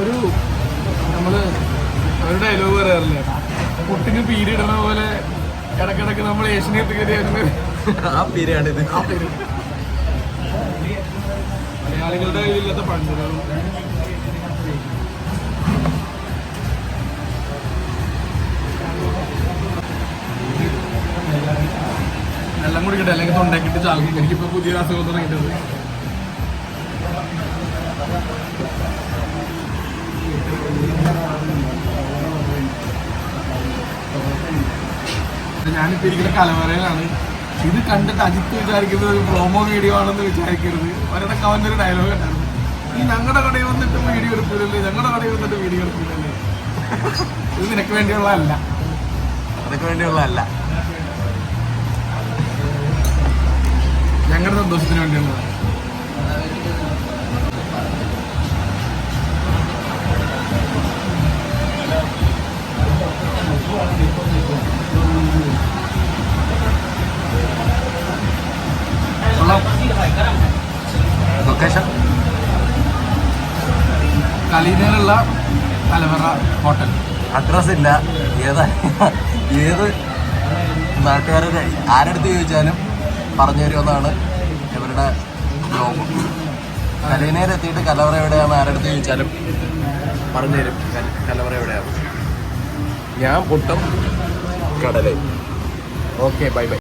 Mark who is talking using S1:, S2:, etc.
S1: ഒരു നമ്മൾ ഒരു ഡയലോഗ് പറയാറില്ലേ? കുട്ടിക്ക് പീരിയിടുന്ന പോലെ
S2: ഇടക്കിടക്ക് നമ്മൾ ഏഷ്യനെ
S1: ആ പേരാണ് ഇത്. മലയാളികളുടെ കയ്യിലില്ലാത്ത പഴഞ്ചൊല്ലുകളും വെള്ളം കുടിക്കട്ടെ അല്ലെങ്കിൽ തൊണ്ടാക്കിട്ട് ചാകും എനിക്കിപ്പോ പുതിയ അസുഖം തുടങ്ങിയിട്ടുണ്ട്. ഞാനിപ്പോ ഇരിക്കുന്ന കലവറയിലാണ്. ഇത് കണ്ടിട്ട് അജിത്ത് വിചാരിക്കുന്നത് ഒരു പ്രോമോ വീഡിയോ ആണെന്ന് വിചാരിക്കരുത്. അവരുടെ കവന്റെ ഒരു ഡയലോഗ് ഉണ്ടായിരുന്നു. ഈ ഞങ്ങളുടെ കടയിൽ വന്നിട്ട് വീഡിയോ എടുക്കില്ലല്ലേ ഞങ്ങളുടെ കടയിൽ വന്നിട്ട് വീഡിയോ എടുക്കില്ലല്ലേ ഇത് നിനക്ക് വേണ്ടിയുള്ളതല്ല.
S2: അതൊക്കെ വേണ്ടിയുള്ളതല്ല.
S1: ഞങ്ങളുടെ സന്തോഷത്തിന് വേണ്ടിയുള്ളതാണ്.
S2: ലൊക്കേഷൻ
S1: കലീനയിലുള്ള കലവറ ഹോട്ടൽ.
S2: അഡ്രസ് ഇല്ല. ഏതാ? ഏത് നാട്ടുകാരുടെ ആരടുത്ത് ചോദിച്ചാലും പറഞ്ഞു തരുമെന്നാണ് ഇവരുടെ ജോബ് കലീനയിൽ എത്തിയിട്ട് കലവറ എവിടെയാണെന്ന് ആരടുത്ത് ചോദിച്ചാലും പറഞ്ഞു തരും. കലവറ എവിടെയാണ് ഞാൻ പൊട്ടും കടലേ ഓക്കെ ബൈ ബൈ